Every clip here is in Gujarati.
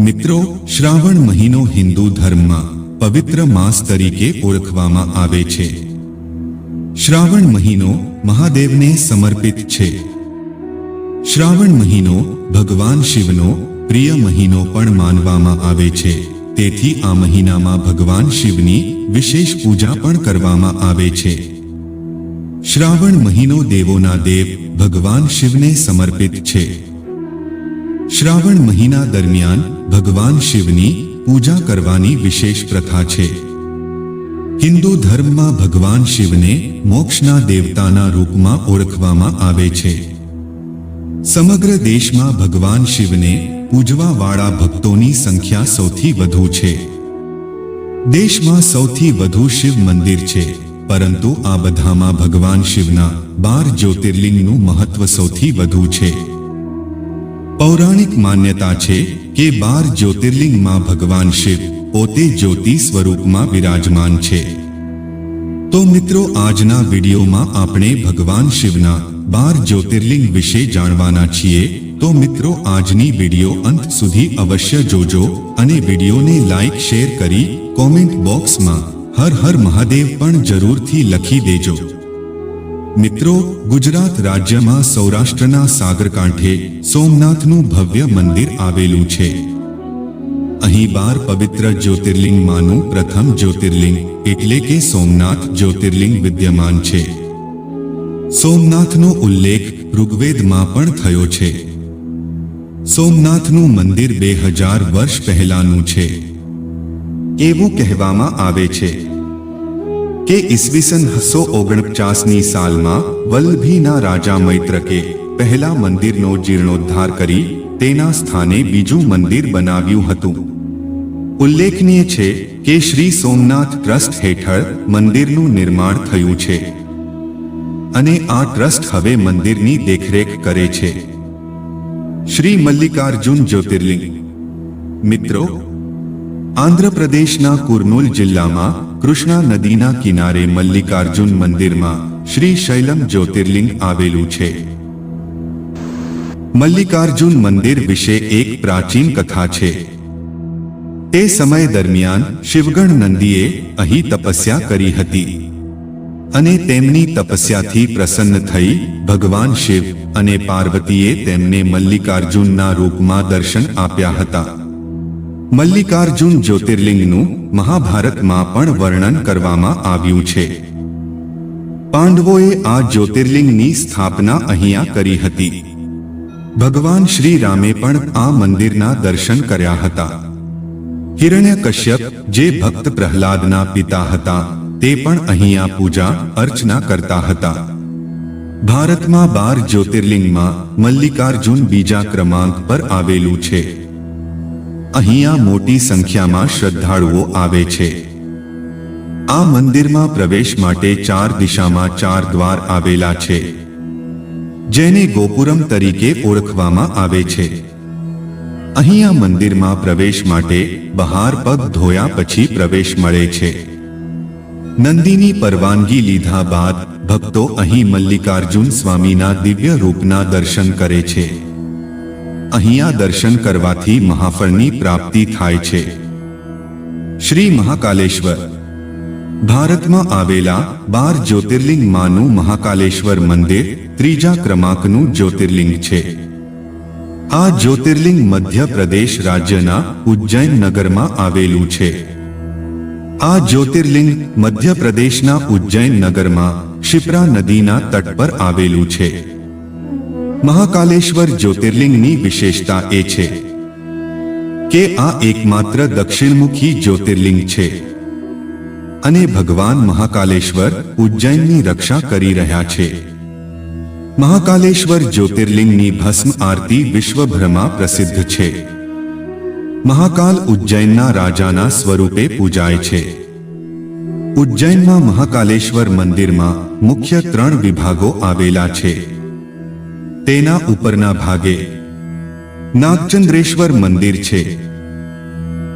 મિત્રો, શ્રાવણ મહિનો હિન્દુ ધર્મમાં પવિત્ર માસ તરીકે ઓળખવામાં આવે છે. શ્રાવણ મહિનો મહાદેવને સમર્પિત છે. શ્રાવણ મહિનો ભગવાન શિવનો પ્રિય મહિનો પણ માનવામાં આવે છે. તેથી આ મહિનામાં ભગવાન શિવની વિશેષ પૂજા પણ કરવામાં આવે છે. શ્રાવણ મહિનો દેવોના દેવ ભગવાન શિવને સમર્પિત છે. શ્રાવણ મહિના દરમિયાન ભગવાન શિવની પૂજા કરવાની વિશેષ પ્રથા છે. હિન્દુ ધર્મમાં ભગવાન શિવને મોક્ષના દેવતાના રૂપમાં ઓળખવામાં આવે છે. સમગ્ર દેશમાં ભગવાન શિવને પૂજવાવાળા ભક્તોની સંખ્યા સૌથી વધુ છે. દેશમાં સૌથી વધુ શિવ મંદિર છે, પરંતુ આ બધામાં ભગવાન શિવના બાર જ્યોતિર્લિંગનું મહત્વ સૌથી વધુ છે. પૌરાણિક માન્યતા છે કે બાર જ્યોતિર્લિંગમાં ભગવાન શિવ પોતે જ્યોતિ સ્વરૂપમાં વિરાજમાન છે. તો મિત્રો, આજના વિડીયોમાં આપણે ભગવાન શિવના બાર જ્યોતિર્લિંગ વિશે જાણવાના છીએ. તો મિત્રો, આજની વીડિયો અંત સુધી અવશ્ય જોજો અને વિડીયોને લાઈક, શેર કરી કોમેન્ટ બોક્સમાં હર હર મહાદેવ પણ જરૂરથી લખી દેજો. મિત્રો, ગુજરાત રાજ્યમાં સૌરાષ્ટ્રના સાગરકાંઠે સોમનાથનું ભવ્ય મંદિર આવેલું છે. અહીં બાર પવિત્ર જ્યોતિર્લિંગમાંનું પ્રથમ જ્યોતિર્લિંગ, એટલે કે સોમનાથ જ્યોતિર્લિંગ વિદ્યમાન છે. સોમનાથનો ઉલ્લેખ ઋગ્વેદમાં પણ થયો છે. સોમનાથનું મંદિર બે હજાર વર્ષ પહેલાનું છે. એવું કહેવામાં આવે છે. કે ઈસવીસન હસો ઓગણપચાસની સાલમાં વલ્લભીના રાજા મૈત્રકે પહેલા મંદિરનો જીર્ણોદ્ધાર કરી તેના સ્થાને બીજું મંદિર બનાવ્યું હતું. ઉલ્લેખનીય છે કે શ્રી સોમનાથ ટ્રસ્ટ હેઠળ મંદિરનું નિર્માણ થયું છે. અને આ ટ્રસ્ટ હવે મંદિરની દેખરેખ કરે છે. શ્રી મલ્લિકાર્જુન જ્યોતિર્લિંગ મિત્રો, આંધ્રપ્રદેશના કુર્નૂલ જિલ્લામાં કૃષ્ણા નદીના કિનારે મલ્લિકાર્જુન મંદિરમાં શ્રી શૈલમ જ્યોતિર્લિંગ આવેલું છે. મલ્લિકાર્જુન મંદિર વિશે એક પ્રાચીન કથા છે. તે સમય દરમિયાન શિવગણ નંદીએ અહીં તપસ્યા કરી હતી. અને તેમની તપસ્યાથી પ્રસન્ન થઈ ભગવાન શિવ અને પાર્વતીએ તેમને મલ્લિકાર્જુનના રૂપમાં દર્શન આપ્યા હતા. મલ્લિકાર્જુન જ્યોતિર્લિંગનું મહાભારતમાં પણ વર્ણન કરવામાં આવ્યું છે. પાંડવોએ આ જ્યોતિર્લિંગની સ્થાપના અહીંયા કરી હતી. ભગવાન શ્રી રામે પણ આ મંદિરના દર્શન કર્યા હતા. હિરણ્યકશ્યપ જે ભક્ત પ્રહલાદના પિતા હતા, તે પણ અહીંયા પૂજા, અર્ચના કરતા હતા. ભારતમાં બાર જ્યોતિર્લિંગમાં મલ્લિકાર્જુન બીજા ક્રમાંક પર આવેલું છે. અહીંયા મોટી સંખ્યામાં શ્રદ્ધાળુઓ આવે છે. આ મંદિરમાં પ્રવેશ માટે ચાર દિશામાં ચાર દ્વાર આવેલા છે, જેને ગોપુરમ તરીકે ઓળખવામાં આવે છે. અહીંયા મંદિરમાં પ્રવેશ માટે બહાર પગ ધોયા પછી પ્રવેશ મળે છે. નંદીની પરવાનગી લીધા બાદ ભક્તો અહીં મલ્લિકાર્જુન સ્વામીના દિવ્ય રૂપના દર્શન કરે છે. અહીંયા દર્શન કરવાથી મહાફળની પ્રાપ્તિ થાય છે. શ્રી મહાકાલેશ્વર. ભારતમાં આવેલા બાર જ્યોતિર્લિંગમાંનું મહાકાલેશ્વર મંદિર ત્રીજા ક્રમાંકનું જ્યોતિર્લિંગ છે. આ જ્યોતિર્લિંગ મધ્યપ્રદેશ રાજ્યના ઉજ્જૈન નગરમાં આવેલું છે. આ જ્યોતિર્લિંગ મધ્યપ્રદેશના ઉજ્જૈન નગરમાં શિપ્રા નદીના તટ પર આવેલું છે. મહાકાલેશ્વર જ્યોતિર્લિંગની વિશેષતા એ છે કે આ એકમાત્ર દક્ષિણમુખી જ્યોતિર્લિંગ છે. અને ભગવાન મહાકાલેશ્વર ઉજ્જૈનની રક્ષા કરી રહ્યા છે. મહાકાલેશ્વર જ્યોતિર્લિંગની ભસ્મ આરતી વિશ્વભરમાં પ્રસિદ્ધ છે. મહાકાલ ઉજ્જૈનના રાજાના સ્વરૂપે પૂજાય છે. ઉજ્જૈનમાં મહાકાલેશ્વર મંદિરમાં મુખ્ય ત્રણ વિભાગો આવેલા છે. તેના ઉપરના ભાગે નાગચંદ્રેશ્વર મંદિર છે.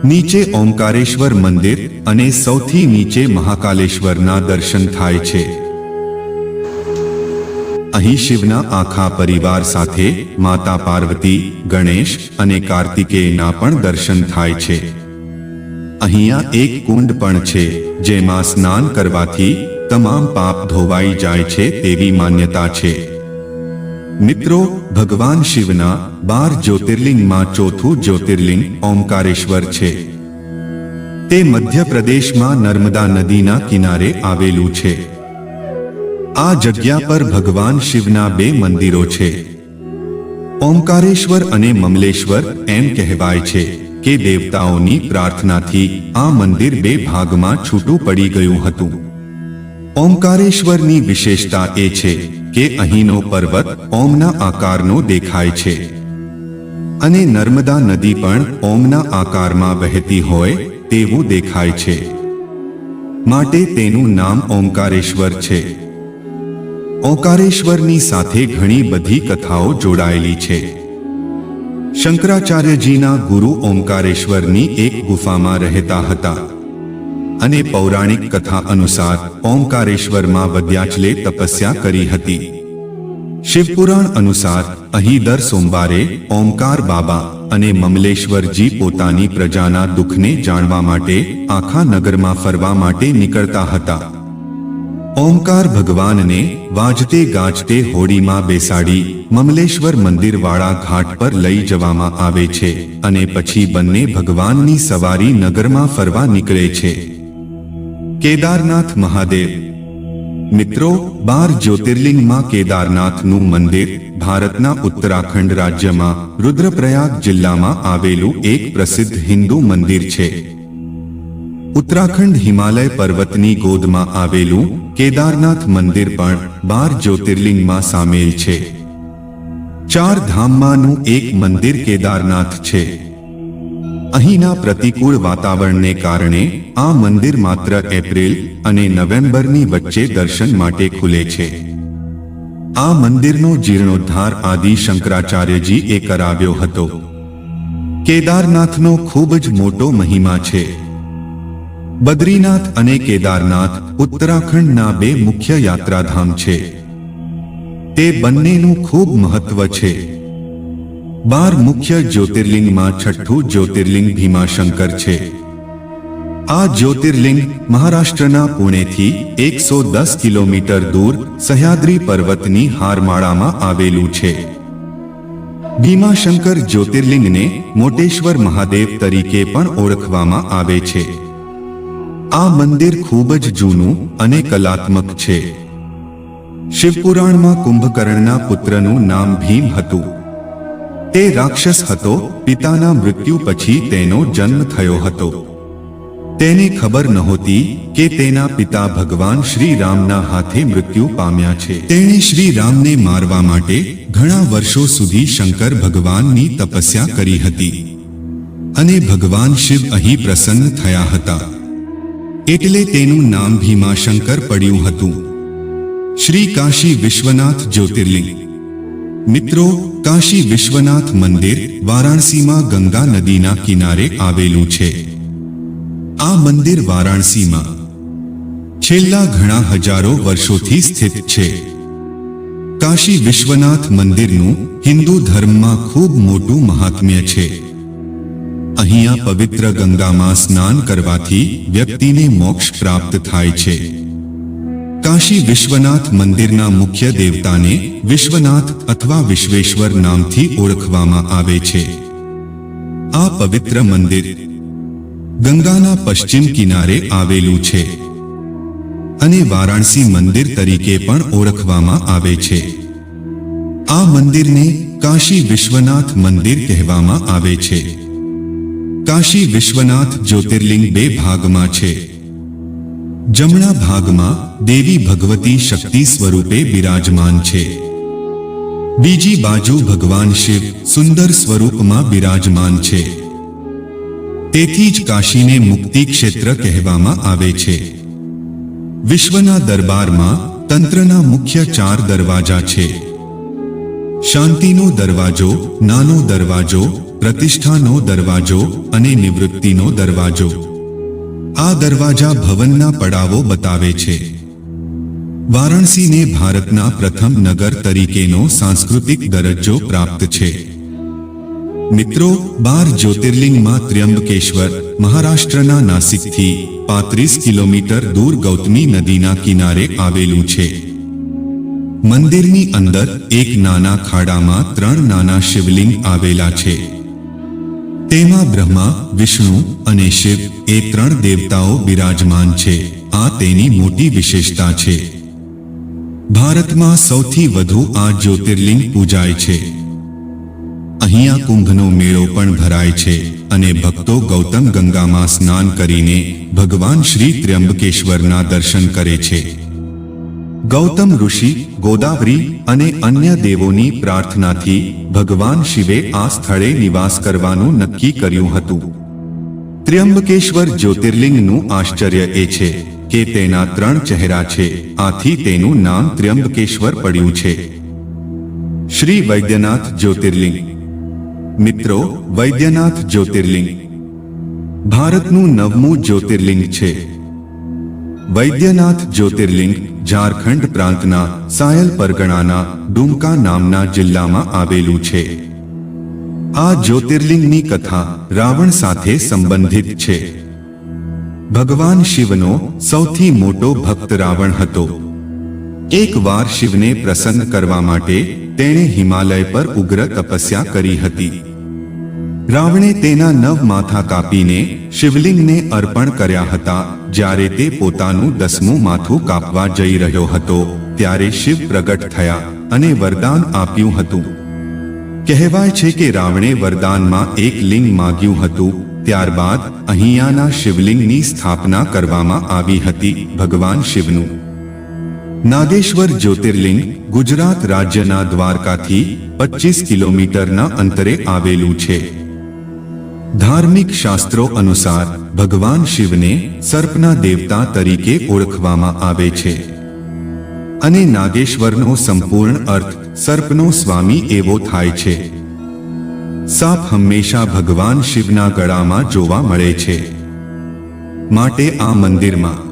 નીચે ઓમકારેશ્વર મંદિર અને સૌથી નીચે મહાકાલેશ્વરના દર્શન થાય છે. અહીં શિવના આખા પરિવાર સાથે માતા પાર્વતી, ગણેશ અને કાર્તિકેયના પણ દર્શન થાય છે. અહીંયા એક કુંડ પણ છે, જેમાં સ્નાન કરવાથી તમામ પાપ ધોવાઈ જાય છે તેવી માન્યતા છે. મિત્રો, ભગવાન શિવના બાર જ્યોતિર્લિંગમાં ચોથું જ્યોતિર્લિંગ ઓમકારેશ્વર છે. તે મધ્યપ્રદેશમાં નર્મદા નદીના કિનારે આવેલું છે. આ જગ્યા પર ભગવાન શિવના બે મંદિરો છે. ઓમકારેશ્વર અને મમલેશ્વર એમ કહેવાય છે કે દેવતાઓની પ્રાર્થનાથી આ મંદિર બે ભાગમાં છૂટું પડી ગયું હતું. ઓમકારેશ્વરની વિશેષતા એ છે કે અહીંનો પર્વત ઓમના આકારનો દેખાય છે. અને નર્મદા નદી પણ ઓમના આકારમાં વહેતી હોય તેવું દેખાય છે. માટે તેનું નામ ઓમકારેશ્વર છે. ઓંકારેશ્વરની સાથે ઘણી બધી કથાઓ જોડાયેલી છે. શંકરાચાર્યજીના ગુરુ ઓમકારેશ્વરની એક ગુફામાં રહેતા હતા. અને પૌરાણિક કથા અનુસાર ઓમકારેશ્વરમાં વદ્યાચલે તપસ્યા કરી હતી. શિવપુરાણ અનુસાર અહીં દર સોમવારે ઓમકાર બાબા અને મમલેશ્વરજી પોતાની પ્રજાના દુઃખને જાણવા માટે આખા નગરમાં ફરવા માટે નીકળતા હતા. ઓમકાર ભગવાનને વાજતે ગાજતે હોડીમાં બેસાડી મમલેશ્વર મંદિરવાળા ઘાટ પર લઈ જવામાં આવે છે અને પછી બંને ભગવાનની સવારી નગરમાં ફરવા નીકળે છે. કેદારનાથ મહાદેવ. મિત્રો, બાર જ્યોતિર્લિંગમાં કેદારનાથનું મંદિર ભારતના ઉત્તરાખંડ રાજ્યમાં રુદ્રપ્રયાગ જિલ્લામાં આવેલું એક પ્રસિદ્ધ હિન્દુ મંદિર છે. ઉત્તરાખંડ હિમાલય પર્વતની ગોદમાં આવેલું કેદારનાથ મંદિર પણ બાર જ્યોતિર્લિંગમાં સામેલ છે. ચાર ધામમાંનું એક મંદિર કેદારનાથ છે. અહીંના પ્રતિકૂળ વાતાવરણને કારણે આ મંદિર માત્ર એપ્રિલ અને નવેમ્બરની વચ્ચે દર્શન માટે ખુલે છે. આ મંદિરનો જીર્ણોદ્ધાર આદિ શંકરાચાર્યજીએ કરાવ્યો હતો. કેદારનાથનો ખૂબ જ મોટો મહિમા છે. બદ્રીનાથ અને કેદારનાથ ઉત્તરાખંડના બે મુખ્ય યાત્રાધામ છે. તે બંનેનું ખૂબ મહત્વ છે. બાર મુખ્ય જ્યોતિર્લિંગમાં છઠ્ઠું જ્યોતિર્લિંગ ભીમાશંકર છે. આ જ્યોતિર્લિંગ મહારાષ્ટ્રના પુણેથી એકસો દસ કિલોમીટર દૂર સહ્યાદ્રી પર્વતની હારમાળામાં આવેલું છે. ભીમાશંકર જ્યોતિર્લિંગને મોટેશ્વર મહાદેવ તરીકે પણ ઓળખવામાં આવે છે. આ મંદિર ખૂબ જ જૂનું અને કલાત્મક છે. શિવપુરાણમાં કુંભકર્ણના પુત્રનું નામ ભીમ હતું. તે રાક્ષસ હતો, પિતાના મૃત્યુ પછી તેનો જન્મ થયો હતો. તેને ખબર નહોતી કે તેના પિતા ભગવાન શ્રી રામના હાથે મૃત્યુ પામ્યા છે. તેણે શ્રી રામને મારવા માટે ઘણા વર્ષો સુધી શંકર ભગવાનની તપસ્યા કરી હતી અને ભગવાન શિવ અહીં પ્રસન્ન થયા હતા. એટલે તેનું નામ ભીમાશંકર પડ્યું હતું. શ્રી કાશી વિશ્વનાથ જ્યોતિર્લિંગ મિત્રો, કાશી વિશ્વનાથ મંદિર વારાણસીમાં ગંગા નદીના કિનારે આવેલું છે. આ મંદિર વારાણસીમાં છેલ્લા ઘણા હજારો વર્ષોથી સ્થિત છે. કાશી વિશ્વનાથ મંદિરનું હિન્દુ ધર્મમાં ખૂબ મોટું મહાત્મ્ય છે. અહીંયા પવિત્ર ગંગામાં સ્નાન કરવાથી વ્યક્તિને મોક્ષ પ્રાપ્ત થાય છે. કાશી વિશ્વનાથ મંદિરના મુખ્ય દેવતાને વિશ્વનાથ અથવા વિશ્વેશ્વર નામથી ઓળખવામાં આવે છે. આ પવિત્ર મંદિર ગંગાના પશ્ચિમ કિનારે આવેલું છે અને વારાણસી મંદિર તરીકે પણ ઓળખવામાં આવે છે. આ મંદિરને કાશી વિશ્વનાથ મંદિર કહેવામાં આવે છે. કાશી વિશ્વનાથ જ્યોતિર્લિંગ બે ભાગમાં છે. જમણા ભાગમાં દેવી ભગવતી શક્તિ સ્વરૂપે બિરાજમાન છે. બીજી બાજુ ભગવાન શિવ સુંદર સ્વરૂપમાં બિરાજમાન છે. તેથી જ કાશીને મુક્તિ ક્ષેત્ર કહેવામાં આવે છે. વિશ્વના દરબારમાં તંત્રના મુખ્ય ચાર દરવાજા છે. શાંતિનો દરવાજો, નાનો દરવાજો, પ્રતિષ્ઠાનો દરવાજો અને નિવૃત્તિનો દરવાજો. આ દરવાજા ભવનના પડાવો બતાવે છે. વારાણસીને ભારતના પ્રથમ નગર તરીકેનો સાંસ્કૃતિક દરજ્જો પ્રાપ્ત છે. મિત્રો, બાર જ્યોતિર્લિંગમાં ત્ર્યંબકેશ્વર, મહારાષ્ટ્રના નાસિકથી પાંત્રીસ કિલોમીટર દૂર ગૌતમી નદીના કિનારે આવેલું છે. મંદિરની અંદર એક નાના ખાડામાં ત્રણ નાના શિવલિંગ આવેલા છે. તેમાં બ્રહ્મા, વિષ્ણુ અને શિવ એ ત્રણ દેવતાઓ બિરાજમાન છે. આ તેની મોટી વિશેષતા છે. ભારતમાં સૌથી વધુ આ જ્યોતિર્લિંગ પૂજાય છે. અહીંયા કુંભનો મેળો પણ ભરાય છે અને ભક્તો ગૌતમ ગંગામાં સ્નાન કરીને ભગવાન શ્રી ત્ર્યંબકેશ્વરના દર્શન કરે છે. ગૌતમ ઋષિ, ગોદાવરી અને અન્ય દેવોની પ્રાર્થનાથી ભગવાન શિવે આ સ્થળે નિવાસ કરવાનું નક્કી કર્યું હતું. ત્ર્યંબકેશ્વર જ્યોતિર્લિંગનું આશ્ચર્ય એ છે કે તેના ત્રણ ચહેરા છે, આથી તેનું નામ ત્ર્યંબકેશ્વર પડ્યું છે. શ્રી વૈદ્યનાથ જ્યોતિર્લિંગ. મિત્રો, વૈદ્યનાથ જ્યોતિર્લિંગ. ભારતનું નવમું જ્યોતિર્લિંગ છે. વૈદ્યનાથ જ્યોતિર્લિંગ ઝારખંડ પ્રાંતના સાયલ પરગણાના ડુમકા નામના જિલ્લામાં આવેલું છે. આ જ્યોતિર્લિંગની કથા રાવણ સાથે સંબંધિત છે. ભગવાન શિવનો સૌથી મોટો ભક્ત રાવણ હતો. એકવાર શિવને પ્રસન્ન કરવા માટે તેણે હિમાલય પર ઉગ્ર તપસ્યા કરી હતી. રાવણે તેના નવ માથા કાપીને શિવલિંગને અર્પણ કર્યા હતા. જ્યારે તે પોતાનું દસમું માથું કાપવા જઈ રહ્યો હતો, ત્યારે શિવ પ્રગટ થયા અને વરદાન આપ્યું હતું. કહેવાય છે કે રાવણે વરદાનમાં એક લિંગ માગ્યું હતું. ત્યારબાદ અહીંયાના શિવલિંગની સ્થાપના કરવામાં આવી હતી ભગવાન શિવનું. નાગેશ્વર જ્યોતિર્લિંગ ગુજરાત રાજ્યના દ્વારકાથી પચીસ કિલોમીટરના અંતરે આવેલું છે. ધાર્મિક શાસ્ત્રો અનુસાર ભગવાન શિવને સર્પના દેવતા તરીકે ઓળખવામાં આવે છે. અને નાગેશ્વરનો સંપૂર્ણ અર્થ સર્પનો સ્વામી એવો થાય છે. સાપ હંમેશા ભગવાન શિવના ગળામાં જોવા મળે છે. માટે આ મંદિરમાં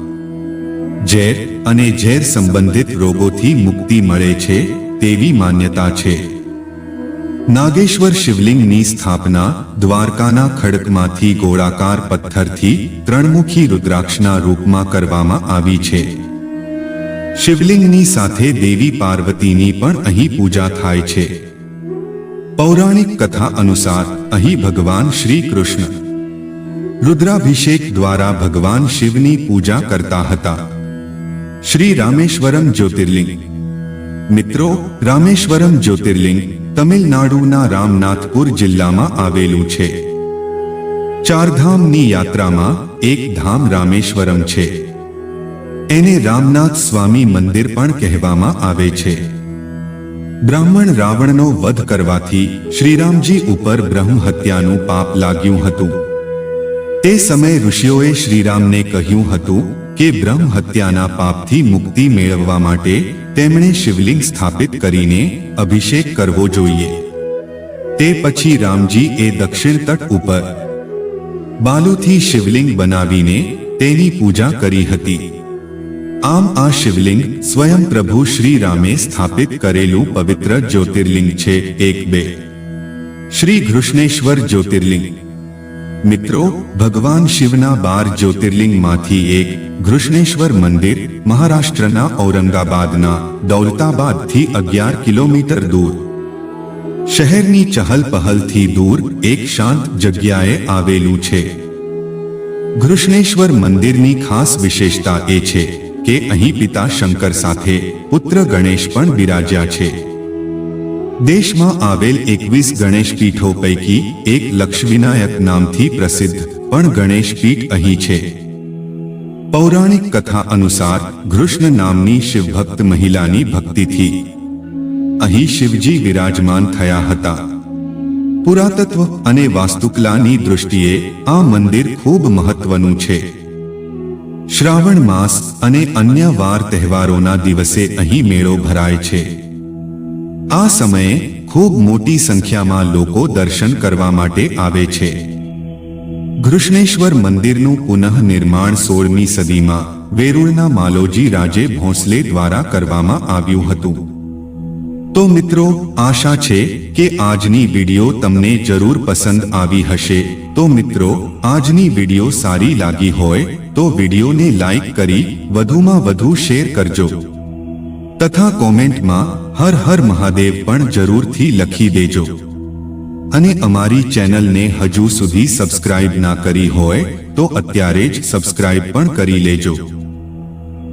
ઝેર અને ઝેર સંબંધિત રોગોથી મુક્તિ મળે છે તેવી માન્યતા છે. નાગેશ્વર શિવલિંગની સ્થાપના દ્વારકાના ખડકમાંથી ગોળાકાર પથ્થરથી ત્રણમુખી રુદ્રાક્ષના રૂપમાં કરવામાં આવી છે. શિવલિંગની સાથે દેવી પાર્વતીની પણ અહીં પૂજા થાય છે. પૌરાણિક કથા અનુસાર અહીં ભગવાન શ્રી કૃષ્ણ રુદ્રાભિષેક દ્વારા ભગવાન શિવની પૂજા કરતા હતા. શ્રી રામેશ્વરમ જ્યોતિર્લિંગ મિત્રો, રામેશ્વરમ જ્યોતિર્લિંગ તમિલનાડુના રામનાથપુર જિલ્લામાં આવેલું છે. ચારધામની યાત્રામાં એક ધામ રામેશ્વરમ છે. એને રામનાથ સ્વામી મંદિર પણ કહેવામાં આવે છે. બ્રાહ્મણ રાવણનો વધ કરવાથી શ્રીરામજી ઉપર બ્રહ્મ હત્યાનું પાપ લાગ્યું હતું. તે સમયે ઋષિઓએ શ્રીરામને કહ્યું હતું કે બ્રહ્મ હત્યાના પાપથી મુક્તિ મેળવવા માટે તેમણે શિવલિંગ સ્થાપિત કરીને અભિષેક કરવો જોઈએ. તે પછી રામજી એ દક્ષિણ તટ ઉપર બાલુથી શિવલિંગ બનાવીને તેની પૂજા કરી હતી. આમ આ શિવલિંગ સ્વયં પ્રભુ શ્રી રામે સ્થાપિત કરેલું પવિત્ર જ્યોતિર્લિંગ છે એક બે. શ્રી ઘૃષ્ણેશ્વર જ્યોતિર્લિંગ. મિત્રો, ભગવાન શિવના બાર જ્યોતિર્લિંગમાંથી એક ઘૃષ્ણેશ્વર મંદિર, મહારાષ્ટ્રના ઔરંગાબાદના દૌલતાબાદથી અગિયાર કિલોમીટર દૂર. શહેરની ચહલ પહલથી દૂર એક શાંત જગ્યાએ આવેલું છે. ઘૃષ્ણેશ્વર મંદિરની ખાસ વિશેષતા એ છે કે અહીં પિતા શંકર સાથે પુત્ર ગણેશ પણ બિરાજ્યા છે. દેશમાં આવેલ એકવીસ ગણેશ પીઠો પૈકી એક લક્ષ્મીનાયક નામથી પ્રસિદ્ધ પણ ગણેશ પીઠ અહીં છે. પૌરાણિક કથા અનુસાર ઘૃષ્ણ નામની શિવભક્ત મહિલાની ભક્તિથી અહીં શિવજી વિરાજમાન થયા હતા. પુરાતત્વ અને વાસ્તુકલાની દૃષ્ટિએ આ મંદિર ખૂબ મહત્વનું છે. શ્રાવણ માસ અને અન્ય વાર તહેવારોના દિવસે અહીં મેળો ભરાય છે. આ સમયે ખૂબ મોટી સંખ્યામાં લોકો દર્શન કરવા માટે આવે છે. ઘૃષ્ણેશ્વર મંદિરનું પુનઃ નિર્માણ સોળમી સદીમાં વેરુળના માલોજી રાજે ભોંસલે દ્વારા કરવામાં આવ્યું હતું. તો મિત્રો, આશા છે કે આજની વિડિયો તમને જરૂર પસંદ આવી હશે. તો મિત્રો, આજની વિડિયો સારી લાગી હોય તો વિડિયોને લાઈક કરી વધુમાં વધુ શેર કરજો. તથા કોમેન્ટમાં હર હર મહાદેવ પણ જરૂરથી લખી દેજો. અને અમારી ચેનલને હજુ સુધી સબસ્ક્રાઇબ ના કરી હોય તો અત્યારે જ સબસ્ક્રાઇબ પણ કરી લેજો.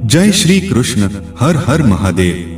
જય શ્રી કૃષ્ણ. હર હર મહાદેવ.